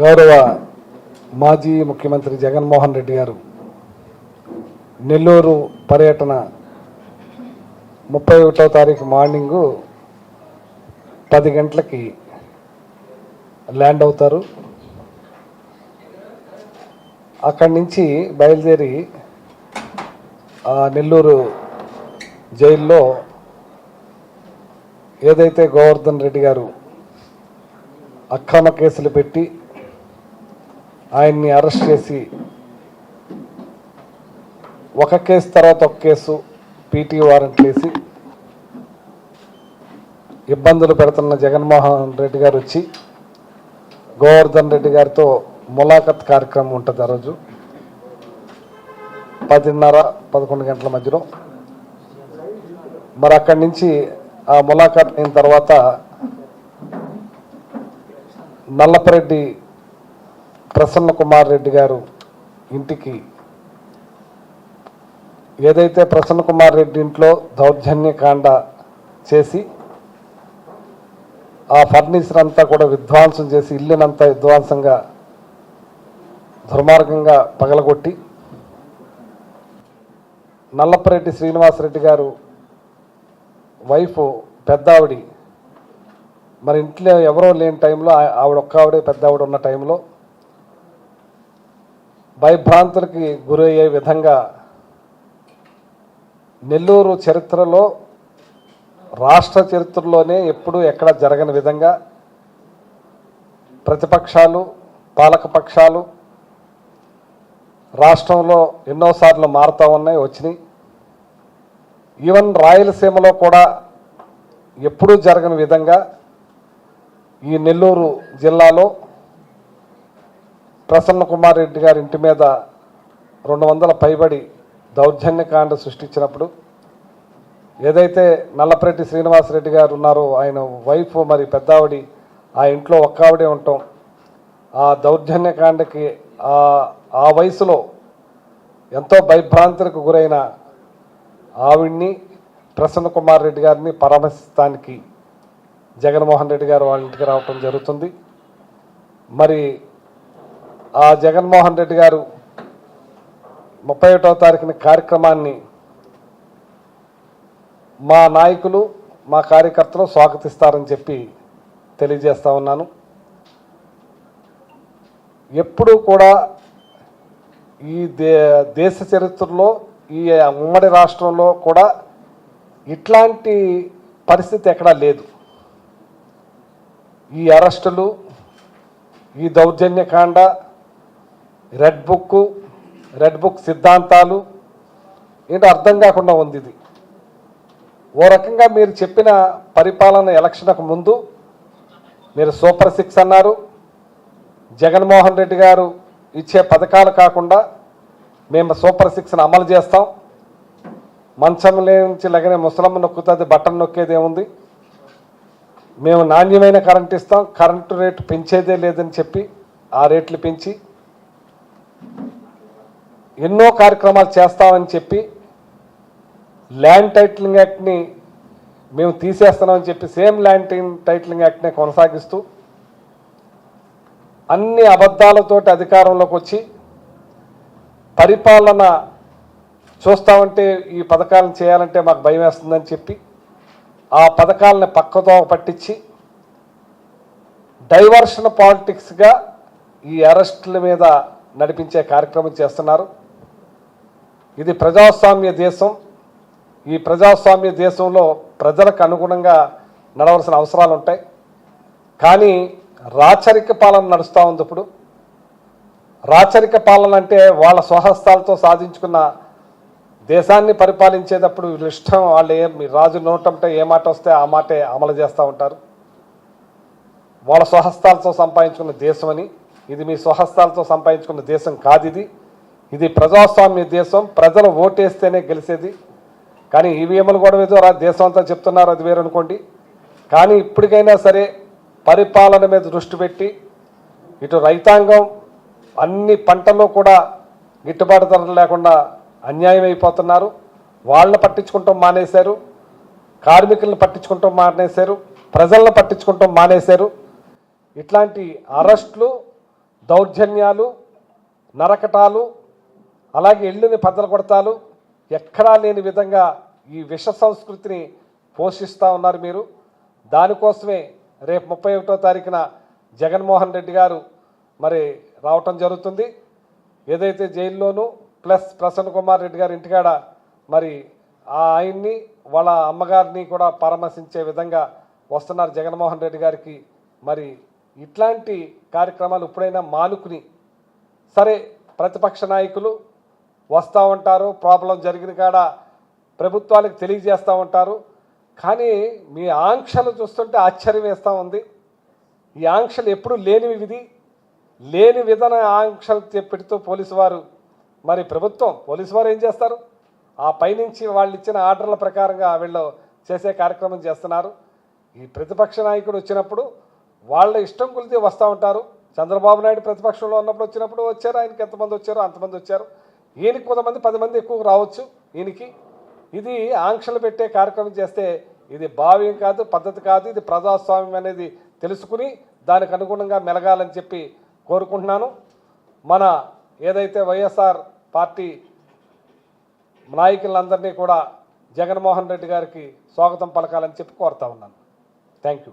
గౌరవ మాజీ ముఖ్యమంత్రి జగన్మోహన్ రెడ్డి గారు నెల్లూరు పర్యటన ముప్పై ఒకటో తారీఖు మార్నింగు పది గంటలకి ల్యాండ్ అవుతారు. అక్కడి నుంచి బయలుదేరి ఆ నెల్లూరు జైల్లో ఏదైతే గోవర్ధన్ రెడ్డి గారు అక్రమ కేసులు పెట్టి ఆయన్ని అరెస్ట్ చేసి ఒక కేసు తర్వాత ఒక కేసు పీటీ వారెంట్లు వేసి ఇబ్బందులు పెడుతున్న జగన్మోహన్ రెడ్డి గారు వచ్చి గోవర్ధన్ రెడ్డి గారితో ములాఖత్ కార్యక్రమం ఉంటుంది ఆ రోజు. పదిన్నర పదకొండు గంటల మధ్యలో. మరి అక్కడి నుంచి ఆ ములాఖాత్ అయిన తర్వాత నల్లపరెడ్డి ప్రసన్న కుమార్ రెడ్డి గారు ఇంటికి ఏదైతే ప్రసన్న కుమార్ రెడ్డి ఇంట్లో దౌర్జన్యకాండ చేసి ఆ ఫర్నిచర్ అంతా కూడా విధ్వంసం చేసి ఇల్లునంతా విధ్వంసంగా దుర్మార్గంగా పగలగొట్టి నల్లపరెడ్డి శ్రీనివాసరెడ్డి గారు వైఫ్ పెద్దావిడి మరి ఇంట్లో ఎవరో లేని టైంలో ఆవిడ ఒక్క ఆవిడే పెద్దావిడ ఉన్న టైంలో భయభ్రాంతులకి గురయ్యే విధంగా నెల్లూరు చరిత్రలో రాష్ట్ర చరిత్రలోనే ఎప్పుడూ ఎక్కడ జరగని విధంగా ప్రతిపక్షాలు పాలకపక్షాలు రాష్ట్రంలో ఎన్నోసార్లు మారుతూ ఉన్నాయి వచ్చినాయి. ఈవెన్ రాయలసీమలో కూడా ఎప్పుడూ జరగని విధంగా ఈ నెల్లూరు జిల్లాలో ప్రసన్న కుమార్ రెడ్డి గారి ఇంటి మీద రెండు వందల పైబడి దౌర్జన్యకాండ సృష్టించినప్పుడు ఏదైతే నల్లపరెడ్డి శ్రీనివాసరెడ్డి గారు ఉన్నారో ఆయన వైఫ్ మరి పెద్దావిడి ఆ ఇంట్లో ఒక్కావిడే ఉండటం ఆ దౌర్జన్యకాండకి ఆ ఆ వయసులో ఎంతో భయభ్రాంతులకు గురైన ఆవిడ్ని ప్రసన్న కుమార్ రెడ్డి గారిని పరామర్శిస్తానికి జగన్మోహన్ రెడ్డి గారు వాళ్ళ ఇంటికి రావటం జరుగుతుంది. మరి ఆ జగన్మోహన్ రెడ్డి గారు ముప్పై ఒకటో తారీఖున కార్యక్రమాన్ని మా నాయకులు మా కార్యకర్తలు స్వాగతిస్తారని చెప్పి తెలియజేస్తా ఉన్నాను. ఎప్పుడూ కూడా ఈ దే దేశ చరిత్రలో ఈ ఉమ్మడి రాష్ట్రంలో కూడా ఇట్లాంటి పరిస్థితి ఎక్కడా లేదు. ఈ అరెస్టులు ఈ దౌర్జన్యకాండ రెడ్ బుక్ రెడ్ బుక్ సిద్ధాంతాలు ఏంటో అర్థం కాకుండా ఉంది ఇది. ఓ రకంగా మీరు చెప్పిన పరిపాలన ఎలక్షన్కు ముందు మీరు సూపర్ సిక్స్ అన్నారు. జగన్మోహన్ రెడ్డి గారు ఇచ్చే పథకాలు కాకుండా మేము సూపర్ సిక్స్ని అమలు చేస్తాం. మంచం నుంచి లగనే ముసలమ్మ నొక్కుతుంది బట్టన్ నొక్కేది ఏముంది మేము నాణ్యమైన కరెంట్ ఇస్తాం కరెంటు రేటు పెంచేదే లేదని చెప్పి ఆ రేట్లు పెంచి ఎన్నో కార్యక్రమాలు చేస్తామని చెప్పి ల్యాండ్ టైటిలింగ్ యాక్ట్ని మేము తీసేస్తున్నామని చెప్పి సేమ్ ల్యాండ్ టైటిలింగ్ యాక్ట్ని కొనసాగిస్తూ అన్ని అబద్ధాలతోటి అధికారంలోకి వచ్చి పరిపాలన చూస్తామంటే ఈ పథకాలను చేయాలంటే మాకు భయం వేస్తుందని చెప్పి ఆ పథకాలని పక్కతో పట్టించి డైవర్షన్ పాలిటిక్స్గా ఈ అరెస్టుల మీద నడిపించే కార్యక్రమం చేస్తున్నారు. ఇది ప్రజాస్వామ్య దేశం. ఈ ప్రజాస్వామ్య దేశంలో ప్రజలకు అనుగుణంగా నడవలసిన అవసరాలు ఉంటాయి. కానీ రాచరిక పాలన నడుస్తూ ఉంది ఇప్పుడు. రాచరిక పాలన అంటే వాళ్ళ స్వహస్తాలతో సాధించుకున్న దేశాన్ని పరిపాలించేటప్పుడు వీళ్ళు ఇష్టం వాళ్ళు ఏం మీ రాజు నోటంటే ఏ మాట వస్తే ఆ మాటే అమలు చేస్తూ ఉంటారు. వాళ్ళ స్వహస్తాలతో సంపాదించుకున్న దేశం అని ఇది మీ స్వహస్తాలతో సంపాదించుకున్న దేశం కాదు ఇది ఇది ప్రజాస్వామ్య దేశం. ప్రజలు ఓటేస్తేనే గెలిచేది కానీ ఈవీఎంలు కూడా ఏదో దేశం అంతా చెప్తున్నారు అది వేరు అనుకోండి కానీ ఇప్పటికైనా సరే పరిపాలన మీద దృష్టి పెట్టి ఇటు రైతాంగం అన్ని పంటల్లో కూడా గిట్టుబాటు ధరలు లేకుండా అన్యాయం అయిపోతున్నారు. వాళ్ళని పట్టించుకుంటాం మానేశారు. కార్మికులను పట్టించుకుంటాం మానేశారు. ప్రజలను పట్టించుకుంటాం మానేశారు. ఇట్లాంటి అరెస్టులు దౌర్జన్యాలు నరకటాలు అలాగే ఇళ్ళుని పద్దలు కొడతాలు ఎక్కడా లేని విధంగా ఈ విష సంస్కృతిని పోషిస్తూ ఉన్నారు మీరు. దానికోసమే రేపు ముప్పై ఒకటో తారీఖున జగన్మోహన్ రెడ్డి గారు మరి రావటం జరుగుతుంది. ఏదైతే జైల్లోనూ ప్లస్ ప్రసన్న కుమార్ రెడ్డి గారి ఇంటికాడ మరి ఆ ఆయన్ని వాళ్ళ అమ్మగారిని కూడా పరామర్శించే విధంగా వస్తున్నారు జగన్మోహన్ రెడ్డి గారికి మరి ఇట్లాంటి కార్యక్రమాలు ఎప్పుడైనా మానుకుని సరే ప్రతిపక్ష నాయకులు వస్తూ ఉంటారు ప్రాబ్లం జరిగిన కాడ ప్రభుత్వాలకు తెలియజేస్తూ ఉంటారు. కానీ మీ ఆంక్షలు చూస్తుంటే ఆశ్చర్యం వేస్తూ ఉంది. ఈ ఆంక్షలు ఎప్పుడు లేనివి విధి లేని విధాన ఆంక్షలు చె- పెడుతూ పోలీసు వారు మరి ప్రభుత్వం పోలీసు వారు ఏం చేస్తారు? ఆ పైనుంచి వాళ్ళు ఇచ్చిన ఆర్డర్ల ప్రకారంగా వీళ్ళు చేసే కార్యక్రమం చేస్తున్నారు. ఈ ప్రతిపక్ష నాయకుడు వచ్చినప్పుడు వాళ్ళ ఇష్టం కొలితే వస్తూ ఉంటారు. చంద్రబాబు నాయుడు ప్రతిపక్షంలో ఉన్నప్పుడు వచ్చినప్పుడు వచ్చారు ఆయనకి ఎంతమంది వచ్చారో అంతమంది వచ్చారు. ఈయనకి కొంతమంది పది మంది ఎక్కువ రావచ్చు ఈయనకి. ఇది ఆంక్షలు పెట్టే కార్యక్రమం చేస్తే ఇది భావ్యం కాదు పద్ధతి కాదు ఇది ప్రజాస్వామ్యం అనేది తెలుసుకుని దానికి అనుగుణంగా మెలగాలని చెప్పి కోరుకుంటున్నాను. మన ఏదైతే వైఎస్ఆర్ పార్టీ నాయకులందరినీ కూడా జగన్మోహన్ రెడ్డి గారికి స్వాగతం పలకాలని చెప్పి కోరుతా ఉన్నాను. Thank you.